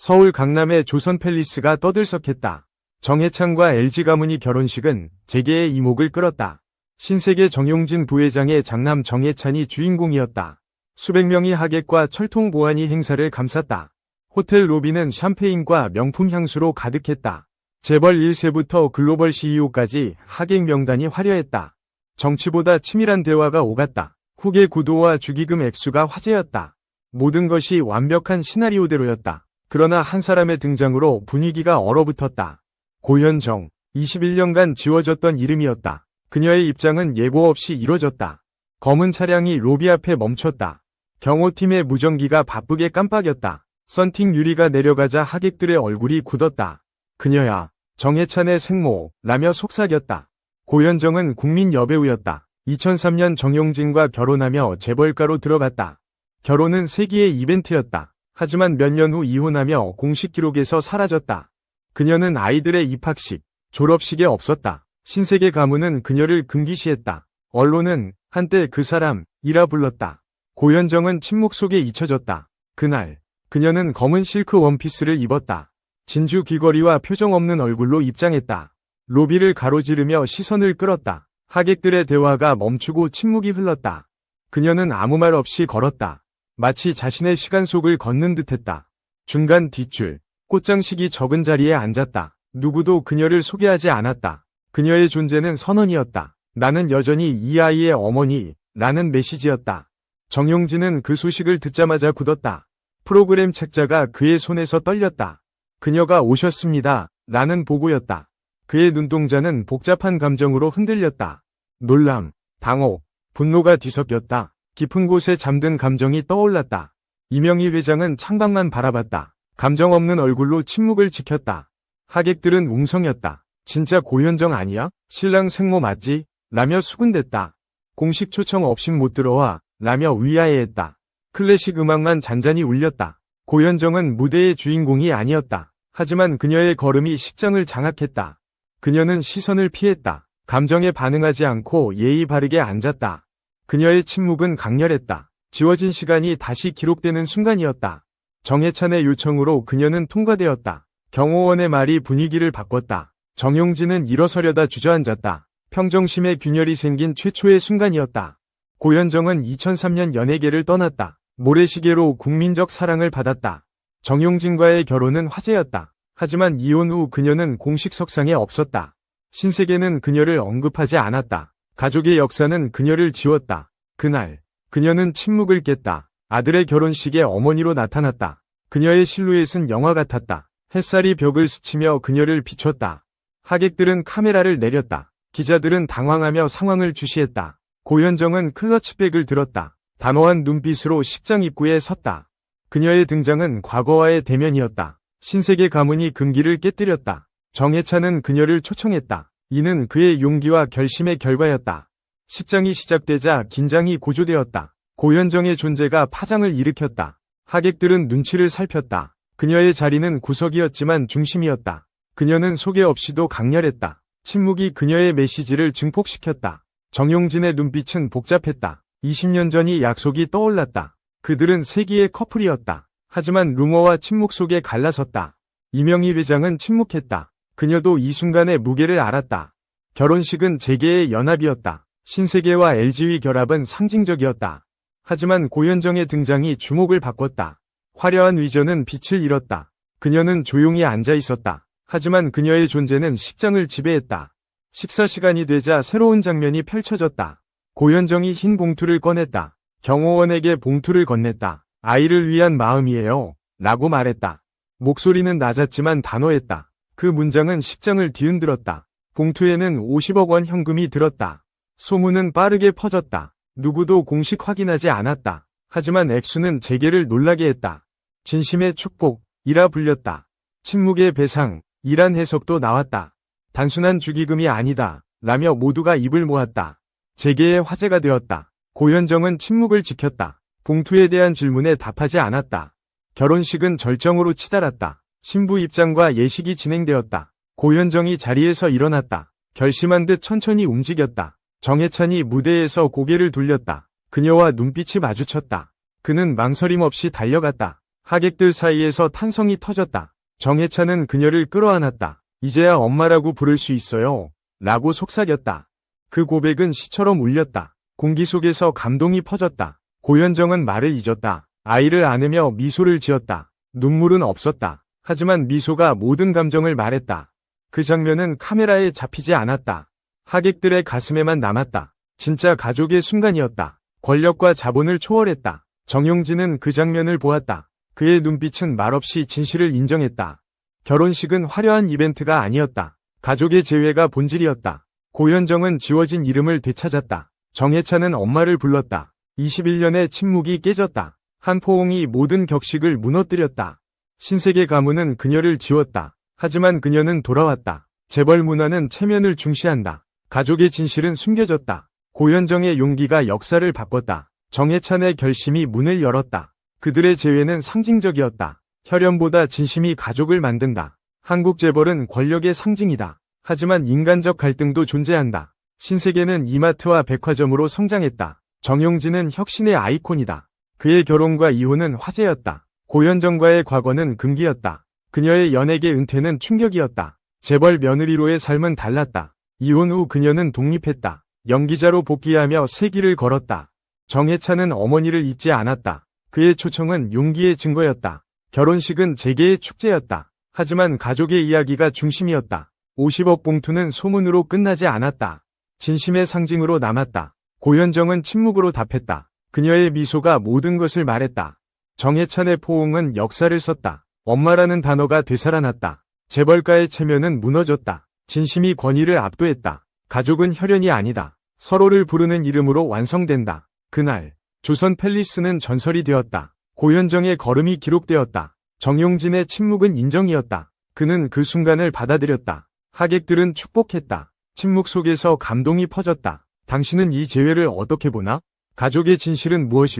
서울 강남의 조선 팰리스가 떠들썩했다. 정해창과 LG 가문이 결혼식은 재계의 이목을 끌었다. 신세계 정용진 부회장의 장남 정해찬이 주인공이었다. 수백 명이 하객과 철통 보안이 행사를 감쌌다. 호텔 로비는 샴페인과 명품 향수로 가득했다. 재벌 1세부터 글로벌 CEO까지 하객 명단이 화려했다. 정치보다 치밀한 대화가 오갔다. 후계 구도와 주기금 액수가 화제였다. 모든 것이 완벽한 시나리오대로였다. 그러나 한 사람의 등장으로 분위기가 얼어붙었다. 고현정, 21년간 지워졌던 이름이었다. 그녀의 입장은 예고 없이 이뤄졌다. 검은 차량이 로비 앞에 멈췄다. 경호팀의 무전기가 바쁘게 깜빡였다. 썬팅 유리가 내려가자 하객들의 얼굴이 굳었다. 그녀야, 정해찬의 생모, 라며 속삭였다. 고현정은 국민 여배우였다. 2003년 정용진과 결혼하며 재벌가로 들어갔다. 결혼은 세기의 이벤트였다. 하지만 몇 년 후 이혼하며 공식 기록에서 사라졌다. 그녀는 아이들의 입학식, 졸업식에 없었다. 신세계 가문은 그녀를 금기시했다. 언론은 한때 그 사람이라 불렀다. 고현정은 침묵 속에 잊혀졌다. 그날, 그녀는 검은 실크 원피스를 입었다. 진주 귀걸이와 표정 없는 얼굴로 입장했다. 로비를 가로지르며 시선을 끌었다. 하객들의 대화가 멈추고 침묵이 흘렀다. 그녀는 아무 말 없이 걸었다. 마치 자신의 시간 속을 걷는 듯했다. 중간 뒷줄, 꽃장식이 적은 자리에 앉았다. 누구도 그녀를 소개하지 않았다. 그녀의 존재는 선언이었다. 나는 여전히 이 아이의 어머니, 라는 메시지였다. 정용진은 그 소식을 듣자마자 굳었다. 프로그램 책자가 그의 손에서 떨렸다. 그녀가 오셨습니다. 라는 보고였다. 그의 눈동자는 복잡한 감정으로 흔들렸다. 놀람, 당혹, 분노가 뒤섞였다. 깊은 곳에 잠든 감정이 떠올랐다. 이명희 회장은 창밖만 바라봤다. 감정 없는 얼굴로 침묵을 지켰다. 하객들은 웅성였다. 진짜 고현정 아니야? 신랑 생모 맞지? 라며 수군댔다. 공식 초청 없인 못 들어와 라며 위아해했다. 클래식 음악만 잔잔히 울렸다. 고현정은 무대의 주인공이 아니었다. 하지만 그녀의 걸음이 식장을 장악했다. 그녀는 시선을 피했다. 감정에 반응하지 않고 예의 바르게 앉았다. 그녀의 침묵은 강렬했다. 지워진 시간이 다시 기록되는 순간이었다. 정해찬의 요청으로 그녀는 통과되었다. 경호원의 말이 분위기를 바꿨다. 정용진은 일어서려다 주저앉았다. 평정심의 균열이 생긴 최초의 순간이었다. 고현정은 2003년 연예계를 떠났다. 모래시계로 국민적 사랑을 받았다. 정용진과의 결혼은 화제였다. 하지만 이혼 후 그녀는 공식 석상에 없었다. 신세계는 그녀를 언급하지 않았다. 가족의 역사는 그녀를 지웠다. 그날, 그녀는 침묵을 깼다. 아들의 결혼식에 어머니로 나타났다. 그녀의 실루엣은 영화 같았다. 햇살이 벽을 스치며 그녀를 비췄다. 하객들은 카메라를 내렸다. 기자들은 당황하며 상황을 주시했다. 고현정은 클러치백을 들었다. 단호한 눈빛으로 식장 입구에 섰다. 그녀의 등장은 과거와의 대면이었다. 신세계 가문이 금기를 깨뜨렸다. 정해찬은 그녀를 초청했다. 이는 그의 용기와 결심의 결과였다. 식장이 시작되자 긴장이 고조되었다. 고현정의 존재가 파장을 일으켰다. 하객들은 눈치를 살폈다. 그녀의 자리는 구석이었지만 중심이었다. 그녀는 소개 없이도 강렬했다. 침묵이 그녀의 메시지를 증폭시켰다. 정용진의 눈빛은 복잡했다. 20년 전이 약속이 떠올랐다. 그들은 세기의 커플이었다. 하지만 루머와 침묵 속에 갈라섰다. 이명희 회장은 침묵했다. 그녀도 이 순간의 무게를 알았다. 결혼식은 재계의 연합이었다. 신세계와 LG의 결합은 상징적이었다. 하지만 고현정의 등장이 주목을 바꿨다. 화려한 위전은 빛을 잃었다. 그녀는 조용히 앉아 있었다. 하지만 그녀의 존재는 식장을 지배했다. 식사 시간이 되자 새로운 장면이 펼쳐졌다. 고현정이 흰 봉투를 꺼냈다. 경호원에게 봉투를 건넸다. 아이를 위한 마음이에요. 라고 말했다. 목소리는 낮았지만 단호했다. 그 문장은 식장을 뒤흔들었다. 봉투에는 50억 원 현금이 들었다. 소문은 빠르게 퍼졌다. 누구도 공식 확인하지 않았다. 하지만 액수는 재계를 놀라게 했다. 진심의 축복, 이라 불렸다. 침묵의 배상, 이란 해석도 나왔다. 단순한 주기금이 아니다. 라며 모두가 입을 모았다. 재계의 화제가 되었다. 고현정은 침묵을 지켰다. 봉투에 대한 질문에 답하지 않았다. 결혼식은 절정으로 치달았다. 신부 입장과 예식이 진행되었다. 고현정이 자리에서 일어났다. 결심한 듯 천천히 움직였다. 정해찬이 무대에서 고개를 돌렸다. 그녀와 눈빛이 마주쳤다. 그는 망설임 없이 달려갔다. 하객들 사이에서 탄성이 터졌다. 정혜찬은 그녀를 끌어안았다. 이제야 엄마라고 부를 수 있어요. 라고 속삭였다. 그 고백은 시처럼 울렸다. 공기 속에서 감동이 퍼졌다. 고현정은 말을 잊었다. 아이를 안으며 미소를 지었다. 눈물은 없었다. 하지만 미소가 모든 감정을 말했다. 그 장면은 카메라에 잡히지 않았다. 하객들의 가슴에만 남았다. 진짜 가족의 순간이었다. 권력과 자본을 초월했다. 정용진은 그 장면을 보았다. 그의 눈빛은 말없이 진실을 인정했다. 결혼식은 화려한 이벤트가 아니었다. 가족의 재회가 본질이었다. 고현정은 지워진 이름을 되찾았다. 정혜찬은 엄마를 불렀다. 21년의 침묵이 깨졌다. 한 포옹이 모든 격식을 무너뜨렸다. 신세계 가문은 그녀를 지웠다. 하지만 그녀는 돌아왔다. 재벌 문화는 체면을 중시한다. 가족의 진실은 숨겨졌다. 고현정의 용기가 역사를 바꿨다. 정혜찬의 결심이 문을 열었다. 그들의 재회는 상징적이었다. 혈연보다 진심이 가족을 만든다. 한국 재벌은 권력의 상징이다. 하지만 인간적 갈등도 존재한다. 신세계는 이마트와 백화점으로 성장했다. 정용진은 혁신의 아이콘이다. 그의 결혼과 이혼은 화제였다. 고현정과의 과거는 금기였다. 그녀의 연예계 은퇴는 충격이었다. 재벌 며느리로의 삶은 달랐다. 이혼 후 그녀는 독립했다. 연기자로 복귀하며 새 길을 걸었다. 정혜찬은 어머니를 잊지 않았다. 그의 초청은 용기의 증거였다. 결혼식은 재계의 축제였다. 하지만 가족의 이야기가 중심이었다. 50억 봉투는 소문으로 끝나지 않았다. 진심의 상징으로 남았다. 고현정은 침묵으로 답했다. 그녀의 미소가 모든 것을 말했다. 정혜찬의 포옹은 역사를 썼다. 엄마라는 단어가 되살아났다. 재벌가의 체면은 무너졌다. 진심이 권위를 압도했다. 가족은 혈연이 아니다. 서로를 부르는 이름으로 완성된다. 그날 조선 팰리스는 전설이 되었다. 고현정의 걸음이 기록되었다. 정용진의 침묵은 인정이었다. 그는 그 순간을 받아들였다. 하객들은 축복했다. 침묵 속에서 감동이 퍼졌다. 당신은 이 재회를 어떻게 보나? 가족의 진실은 무엇일